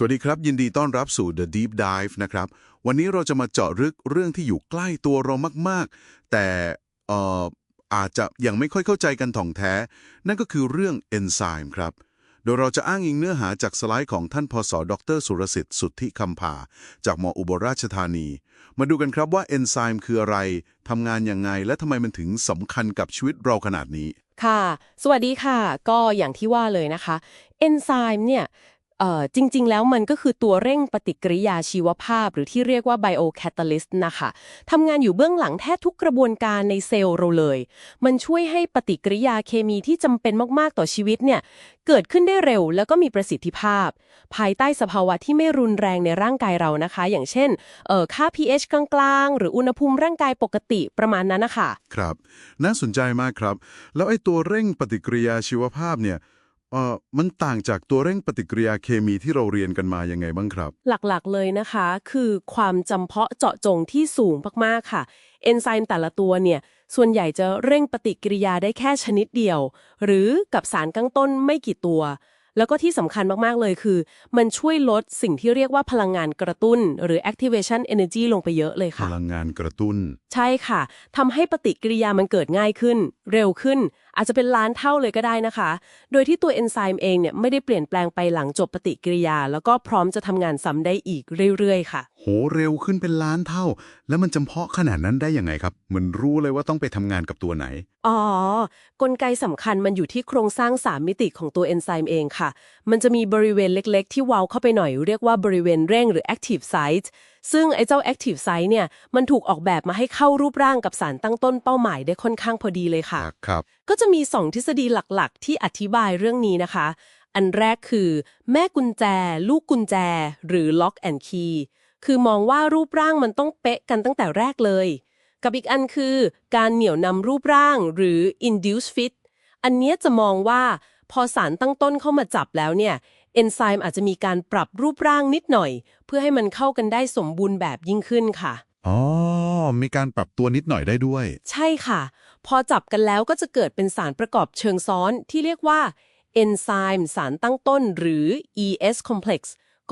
สวัสดีครับ ยินดีต้อนรับสู่ The Deep Dive นะครับ วันนี้เราจะมาเจาะลึกเรื่องที่อยู่ใกล้ตัวเรามาก ๆ แต่อ่ออาจจะยังไม่ค่อยเข้าใจกันถ่องแท้ นั่นก็คือเรื่องเอนไซม์ครับ โดยเราจะอ้างอิงเนื้อหาจากสไลด์ของท่านพศดร สุรสิทธิ์สุทธิคำภาจากมอุบลราชธานี มาดูกันครับว่าเอนไซม์คืออะไรทำงานยังไง และทำไมมันถึงสำคัญกับชีวิตเราขนาดนี้ค่ะ สวัสดีค่ะ ก็อย่างที่ว่าเลยนะคะ เอนไซม์เนี่ย เอ่อจริง ๆ แล้วมันก็คือตัวเร่งปฏิกิริยาชีวภาพ หรือที่เรียกว่า biocatalyst นะคะทำงานอยู่เบื้องหลังแทบทุกกระบวนการในเซลล์เราเลย มันช่วยให้ปฏิกิริยาเคมีที่จำเป็นมากๆต่อชีวิตเนี่ย เกิดขึ้นได้เร็วแล้วก็มีประสิทธิภาพ ภายใต้สภาวะที่ไม่รุนแรงในร่างกายเรานะคะ อย่างเช่นเอ่อค่า pH กลางๆ หรืออุณหภูมิร่างกายปกติประมาณนั้นนะคะครับ น่าสนใจมากครับ แล้วไอ้ตัวเร่งปฏิกิริยาชีวภาพเนี่ย เอ่อมันต่างจากตัวเร่งปฏิกิริยาเคมีที่เราเรียนกันมายังไงบ้างครับ หลักๆ เลยนะคะ คือความจำเพาะเจาะจงที่สูงมากๆค่ะ เอนไซม์แต่ละตัวเนี่ย ส่วนใหญ่จะเร่งปฏิกิริยาได้แค่ชนิดเดียว หรือกับสารกั้งต้นไม่กี่ตัว แล้วก็ที่สำคัญมากๆเลยคือ มันช่วยลดสิ่งที่เรียกว่าพลังงานกระตุ้น หรือ activation energy ลงไปเยอะเลยพค่ะ ลังงานกระตุ้น ใช่ค่ะทำให้ปฏิกิริยามันเกิดง่ายขึ้น เร็วขึ้น อาจจะเป็นล้านเท่าเลยก็ได้นะคะ โดยที่ตัวเอนไซม์เองเนี่ยไม่ได้เปลี่ยนแปลงไปหลังจบปฏิกิริยา แล้วก็พร้อมจะทำงานซ้ำได้อีกเรื่อยๆค่ะ โหเร็วขึ้นเป็นล้านเท่า แล้วมันจำเพาะขนาดนั้นได้ยังไงครับเหมือนรู้เลยว่าต้องไปทำงานกับตัวไหน อ๋อ กลไกสำคัญมันอยู่ที่โครงสร้าง 3 มิติของตัวเอนไซม์เองค่ะ มันจะมีบริเวณเล็กๆ ที่เว้าเข้าไปหน่อยเรียกว่าบริเวณเร่งหรือ active site ซึ่งไอ้เจ้า active site เนี่ยมันถูกออกแบบมาให้เข้ารูปร่างกับสารตั้งต้นเป้าหมายได้ค่อนข้างพอดีเลยค่ะ ครับ ก็จะมี 2 ทฤษฎีหลักๆ ที่อธิบายเรื่องนี้นะคะ อันแรกคือแม่กุญแจ ลูกกุญแจ หรือ lock and key คือมองว่ารูปร่างมันต้องเป๊ะกันตั้งแต่แรกเลย กับอีกอันคือ การเหนี่ยวนำรูปร่างหรือ induce fit อันเนี้ยจะมองว่าพอสารตั้งต้นเข้ามาจับแล้วเนี่ย เอนไซม์อาจจะมีการปรับรูปร่างนิดหน่อย เพื่อให้มันเข้ากันได้สมบูรณ์แบบยิ่งขึ้นค่ะ อ๋อ มีการปรับตัวนิดหน่อยได้ด้วย ใช่ค่ะ พอจับกันแล้วก็จะเกิดเป็นสารประกอบเชิงซ้อนที่เรียกว่าเอนไซม์สารตั้งต้น หรือ ES complex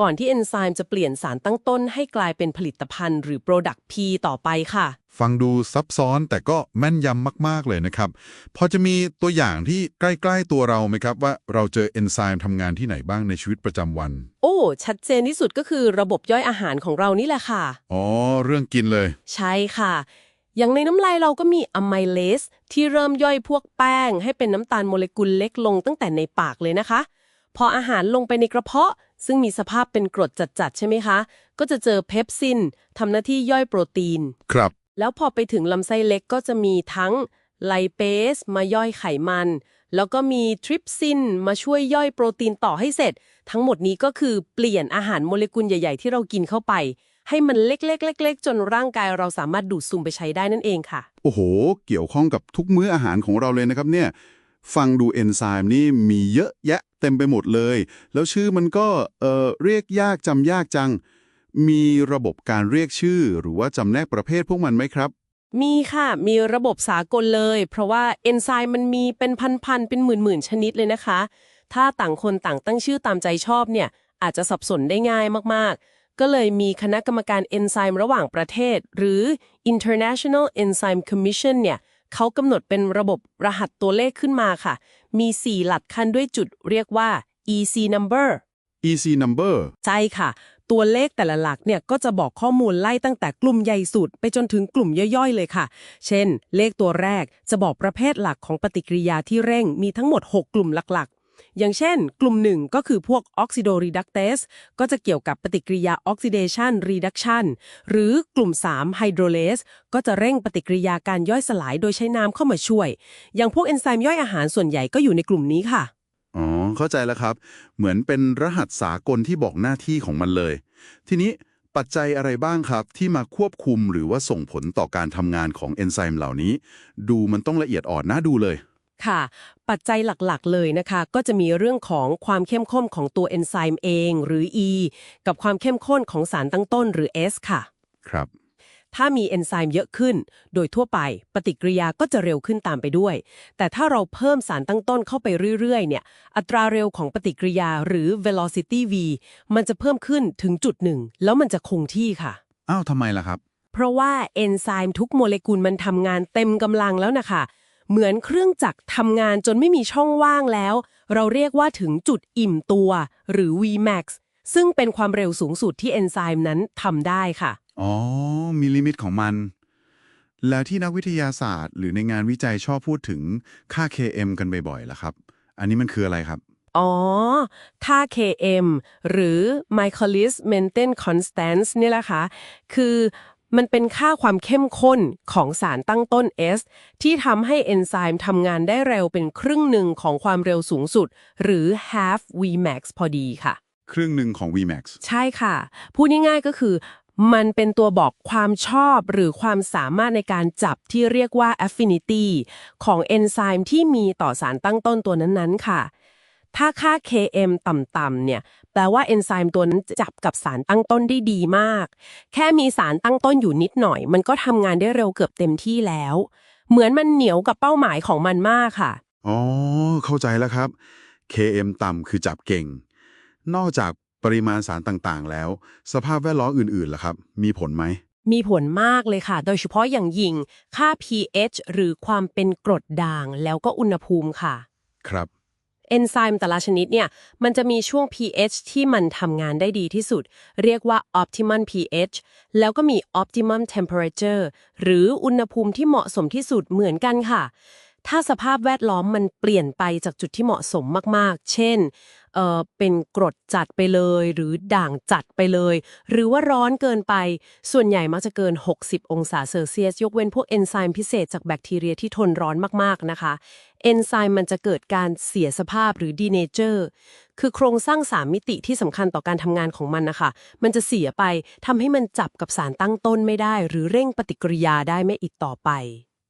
ก่อนที่เอนไซม์จะเปลี่ยนสารตั้งต้นให้กลายเป็นผลิตภัณฑ์ หรือ Product P ต่อไปค่ะ ฟังดูซับซ้อนแต่ก็แม่นยำมาก ๆ เลยนะครับ พอจะมีตัวอย่างที่ใกล้ ๆ ตัวเราไหมครับว่าเราเจอเอนไซม์ทำงานที่ไหนบ้างในชีวิตประจำวัน โอ้ ชัดเจนที่สุดก็คือระบบย่อยอาหารของเรานี่แหละค่ะ อ๋อ เรื่องกินเลย ใช่ค่ะ อย่างในน้ำลายเราก็มีอะไมเลสที่เริ่มย่อยพวกแป้ง ให้เป็นน้ำตาลโมเลกุลเล็กลงตั้งแต่ในปากเลยนะคะ พออาหารลงไปในกระเพาะ ซึ่งมีสภาพเป็นกรดจัดๆใช่ไหมคะ ก็จะเจอเพปซินทำหน้าที่ย่อยโปรตีน ครับ แล้วพอไปถึงลำไส้เล็กก็จะมีทั้งไลเปสมาย่อยไขมัน แล้วก็มีทริปซินมาช่วยย่อยโปรตีนต่อให้เสร็จ ทั้งหมดนี้ก็คือเปลี่ยนอาหารโมเลกุลใหญ่ ๆ ที่เรากินเข้าไป ให้มันเล็กๆเล็กๆจนร่างกายเราสามารถดูดซึมไปใช้ได้นั่นเองค่ะ โอ้โห เกี่ยวข้องกับทุกมื้ออาหารของเราเลยนะครับเนี่ย ฟังดูเอนไซม์นี่มีเยอะแยะเต็มไปหมดเลย แล้วชื่อมันก็เออเรียกยากจำยากจัง มีระบบการเรียกชื่อ หรือว่าจำแนกประเภทพวกมันไหมครับ มีค่ะ มีระบบสากลเลย เพราะว่าเอนไซม์มันมีเป็นพันๆ เป็นหมื่นๆ ชนิดเลยนะคะ ถ้าต่างคนต่างตั้งชื่อตามใจชอบเนี่ย อาจจะสับสนได้ง่ายมากๆ ก็เลยมีคณะกรรมการเอนไซม์ระหว่างประเทศ หรือ International Enzyme Commission เนี่ยเขากำหนดเป็นระบบรหัสตัวเลขขึ้นมาค่ะ มี 4 หลักคันด้วยจุดเรียกว่า EC number EC number ใช่ค่ะ ตัวเลขแต่ละหลักเนี่ยก็จะบอกข้อมูลไล่ตั้งแต่กลุ่มใหญ่สุด ไปจนถึงกลุ่มย่อยๆ เลยค่ะ เช่น เลขตัวแรกจะบอกประเภทหลักของปฏิกิริยาที่เร่งมีทั้งหมด 6 กลุ่มหลักๆ อย่างเช่น กลุ่มหนึ่งก็คือพวกออกซิโดรีดักเตสก็จะเกี่ยวกับปฏิกิริยาออกซิเดชันรีดักชันหรือกลุ่ม3ไฮโดรเลสก็จะเร่งปฏิกิริยาการย่อยสลายโดยใช้น้ำเข้ามาช่วย อย่างพวกเอนไซม์ย่อยอาหารส่วนใหญ่ก็อยู่ในกลุ่มนี้ค่ะ อ๋อ เข้าใจแล้วครับ เหมือนเป็นรหัสสากลที่บอกหน้าที่ของมันเลย ทีนี้ปัจจัยอะไรบ้างครับ ที่มาควบคุมหรือว่าส่งผลต่อการทำงานของเอนไซม์เหล่านี้ ดูมันต้องละเอียดอ่อนน่าดูเลย ค่ะ ปัจจัยหลักๆ เลยนะคะ ก็จะมีเรื่องของความเข้มข้นของตัวเอนไซม์เอง หรือ E กับความเข้มข้นของสารตั้งต้นหรือ S ค่ะ ครับ ถ้ามีเอนไซม์เยอะขึ้น โดยทั่วไปปฏิกิริยาก็จะเร็วขึ้นตามไปด้วย แต่ถ้าเราเพิ่มสารตั้งต้นเข้าไปเรื่อยๆเนี่ยอัตราเร็วของปฏิกิริยาหรือ velocity v มันจะเพิ่มขึ้นถึงจุดหนึ่งแล้วมันจะคงที่ค่ะ อ้าวทำไมล่ะครับ เพราะว่าเอนไซม์ทุกโมเลกุลมันทำงานเต็มกำลังแล้วนะคะ เหมือนเครื่องจักรทำงานจนไม่มีช่องว่างแล้ว เราเรียกว่าถึงจุดอิ่มตัว หรือ Vmax ซึ่งเป็นความเร็วสูงสุดที่เอนไซม์นั้นทำได้ค่ะ อ๋อ มีลิมิตของมัน แล้วที่นักวิทยาศาสตร์ หรือในงานวิจัยชอบพูดถึงค่า Km กันบ่อยๆล่ะครับ อันนี้มันคืออะไรครับ อ๋อ ค่า Km หรือ Michaelis Menten Constants นี่แหละค่ะ คือมันเป็นค่าความเข้มข้นของสารตั้งต้น S ที่ทำให้เอนไซม์ทำงานได้เร็วเป็นครึ่งหนึ่งของความเร็วสูงสุด หรือ half Vmax พอดีค่ะ ครึ่งหนึ่งของ Vmax ใช่ค่ะ พูดง่ายๆก็คือ มันเป็นตัวบอกความชอบหรือความสามารถในการจับที่เรียกว่า affinity ของเอนไซม์ที่มีต่อสารตั้งต้นตัวนั้นๆ ค่ะ ถ้าค่า Km ต่ำๆเนี่ย แปลว่าเอนไซม์ตัวนั้นจับกับสารตั้งต้นได้ดีมาก แค่มีสารตั้งต้นอยู่นิดหน่อย มันก็ทำงานได้เร็วเกือบเต็มที่แล้ว เหมือนมันเหนียวกับเป้าหมายของมันมากค่ะ อ๋อ เข้าใจแล้วครับ Km ต่ำคือจับเก่ง นอกจาก ปริมาณสารต่างๆ แล้ว สภาพแวดล้อมอื่นๆล่ะครับ มีผลไหม มีผลมากเลยค่ะ โดยเฉพาะอย่างยิ่ง ค่า pH หรือความเป็นกรดด่างแล้วก็อุณหภูมิค่ะ ครับ เอนไซม์แต่ละชนิดเนี่ย มันจะมีช่วง pH ที่มันทำงานได้ดีที่สุด เรียกว่า optimum pH แล้วก็มี optimum temperature หรืออุณหภูมิที่เหมาะสมที่สุดเหมือนกันค่ะ ถ้าสภาพแวดล้อมมันเปลี่ยนไปจากจุดที่เหมาะสมมากๆ เช่นเออเป็นกรดจัดไปเลย หรือด่างจัดไปเลย หรือว่าร้อนเกินไป ส่วนใหญ่มักจะเกิน 60 องศาเซลเซียส ยกเว้นพวกเอนไซม์พิเศษจากแบคทีเรียที่ทนร้อนมากๆ นะคะ เอนไซม์มันจะเกิดการเสียสภาพหรือดีเนเจอร์ คือโครงสร้างสามมิติที่สำคัญต่อการทำงานของมันนะคะ มันจะเสียไปทำให้มันจับกับสารตั้งต้นไม่ได้ หรือเร่งปฏิกิริยาได้ไม่อีกต่อไป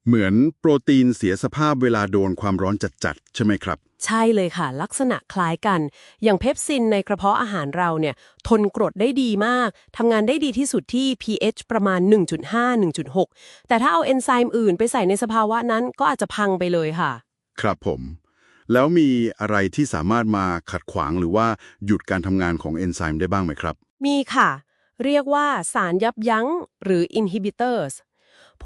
เหมือนโปรตีนเสียสภาพเวลาโดนความร้อนจัดๆใช่ไหมครับใช่ใช่เลยค่ะ ลักษณะคล้ายกัน อย่างเพปซินในกระเพาะอาหารเราเนี่ย ทนกรดได้ดีมากทำงานได้ดีที่สุดที่ pH ประมาณ 1.5-1.6 แต่ถ้าเอาเอนไซม์อื่นไปใส่ในสภาวะนั้นก็อาจจะพังไปเลยค่ะ ครับผม แล้วมีอะไรที่สามารถมาขัดขวางหรือว่าหยุดการทำงานของเอนไซม์ได้บ้างไหมครับ มีค่ะ เรียกว่าสารยับยั้งหรือ inhibitors